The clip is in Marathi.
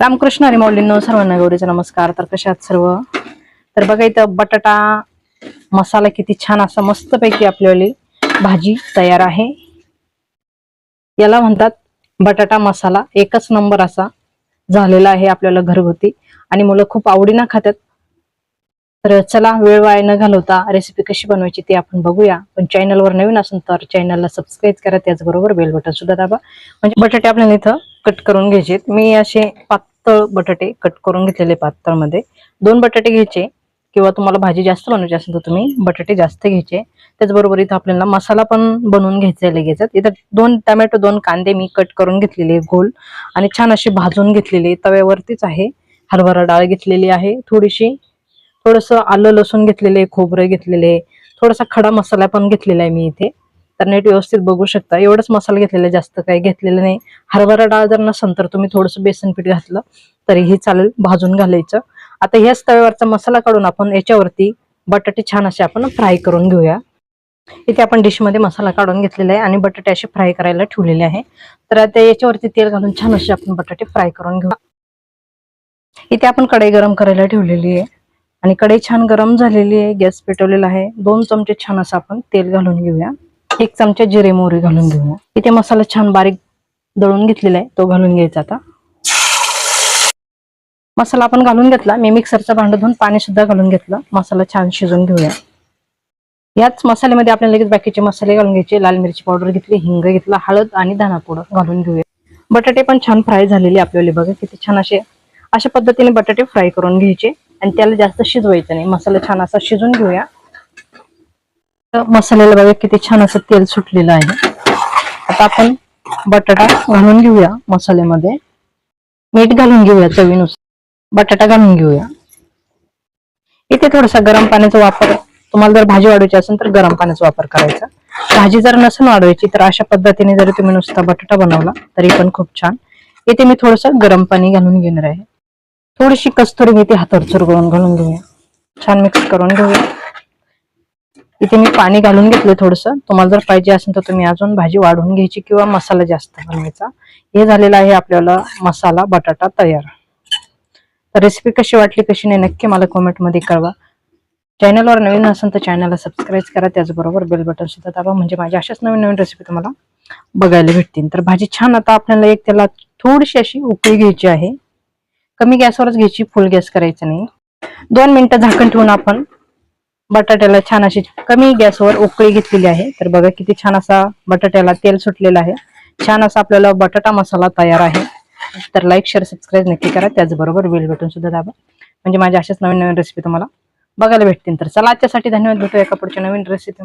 रामकृष्ण आणि मौलींनो सर्वांना गौरीचा नमस्कार. तर कशात सर्व? तर बघा इथं बटाटा मसाला किती छान असा मस्तपैकी आपल्याली भाजी तयार आहे. याला म्हणतात बटाटा मसाला. एकच नंबर असा झालेला आहे आपल्याला घरगुती. आणि मुलं खूप आवडीनं खातात. तर चला वेळ वाया न घालवता रेसिपी कशी बनवायची ते आपण बघूया. पण चॅनलवर नवीन असून तर चॅनलला सबस्क्राईब करा. त्याचबरोबर बेल बटन सुद्धा दाबा. म्हणजे बटाटे आपल्याला इथं कट करून घ्यायचे मी असे पातळ बटाटे कट करून घेतलेले पातळमध्ये. दोन बटाटे घ्यायचे किंवा तुम्हाला भाजी जास्त बनवायची असेल तर तुम्ही बटाटे जास्त घ्यायचे. त्याचबरोबर इथं आपल्याला मसाला पण बनवून घ्यायचा लगेच इथं दोन टमॅटो दोन कांदे मी कट करून घेतलेले गोल आणि छान असे भाजून घेतलेले तव्यावरतीच आहे. हरभरा डाळ घेतलेली आहे थोडीशी. थोडस आलं लसूण घेतलेले खोबरं घेतलेले. थोडासा खडा मसाला पण घेतलेला आहे मी इथे. तर नीट व्यवस्थित बघू शकता. एवढंच मसाला घेतलेला जास्त काही घेतलेलं नाही. हरभरा डाळ जर नसेल तर तुम्ही थोडंसं बेसन पीठ घातलं तरीही चालेल भाजून घालायचं. आता ह्याच तव्यावरचा मसाला काढून आपण याच्यावरती बटाटे छान असे आपण फ्राय करून घेऊया. इथे आपण डिशमध्ये मसाला काढून घेतलेला आहे आणि बटाटे असे फ्राय करायला ठेवलेले आहे. तर आता याच्यावरती तेल घालून छान असे आपण बटाटे फ्राय करून घेऊ. इथे आपण कढई गरम करायला ठेवलेली आहे आणि कढई छान गरम झालेली आहे. गॅस पेटवलेला आहे. दोन चमचे छान असं आपण तेल घालून घेऊया. एक चमचा जिरे मोहरी घालून घेऊया इथे मसाला छान बारीक दळून घेतलेला आहे तो घालून घ्यायचा आता. मसाला आपण घालून घेतला. मी मिक्सरचा भांड धुवून पाणी सुद्धा घालून घेतलं. मसाला छान शिजून घेऊया. याच मसाल्यामध्ये आपल्याला लगेच बाकीचे मसाले घालून घ्यायचे. लाल मिरची पावडर घेतली हिंग घेतला हळद आणि धना पावडर घालून घेऊया. बटाटे पण छान फ्राय झालेले आपल्याला बघा किती छान असे अशा पद्धतीने बटाटे फ्राय करून घ्यायचे. आणि त्याला जास्त शिजवायचं नाही. मसाला छान असा शिजून घेऊया. मसाल्याला बघा किती छान असं तेल सुटलेलं आहे. आता आपण बटाटा घालून घेऊया मसाल्यामध्ये. मीठ घालून घेऊया चवीनुसार. बटाटा घालून घेऊया. इथे थोडासा गरम पाण्याचा वापर तुम्हाला जर भाजी वाढवायची असेल तर गरम पाण्याचा वापर करायचा. भाजी जर नसेल वाढवायची तर अशा पद्धतीने जरी तुम्ही नुसता बटाटा बनवला तरी पण खूप छान. इथे मी थोडस गरम पाणी घालून घेणार आहे. थोडीशी कस्तुरी मेथी हातावर चुरगळून घालून घेऊया. छान मिक्स करून घेऊया. इथे मी पाणी घालून घेतलं थोडस. तुम्हाला जर पाहिजे असेल तर तुम्ही अजून भाजी वाढवून घ्यायची किंवा मसाला जास्त बनवायचा. हे झालेला आहे आपल्याला मसाला बटाटा तयार. तर रेसिपी कशी वाटली कशी नाही नक्की मला कॉमेंटमध्ये कळवा. चॅनलवर नवीन असेल तर चॅनलला सबस्क्राईब करा. त्याचबरोबर बेल बटन सुद्धा दाबा. म्हणजे माझ्या अशाच नवीन नवीन रेसिपी तुम्हाला बघायला भेटतील. तर भाजी छान आता आपल्याला एक त्याला थोडीशी अशी उकळी घ्यायची आहे. कमी गॅसवरच घ्यायची. फुल गॅस करायचा नाही. दोन मिनिटं झाकण ठेवून आपण बटाट्याला छान अशी कमी गॅसवर उकळी घेतलेली आहे. तर बघा किती छान असा बटाट्याला तेल सुटलेलं आहे. छान असा आपल्याला बटाटा मसाला तयार आहे. तर लाईक शेअर सबस्क्राईब नक्की करा. त्याचबरोबर वेल बटन सुद्धा दाबा. म्हणजे माझ्या अशाच नवीन नवीन रेसिपी तुम्हाला बघायला भेटतील. तर चला आजच्यासाठी धन्यवाद. भेटूया एका पुढच्या नवीन रेसिपी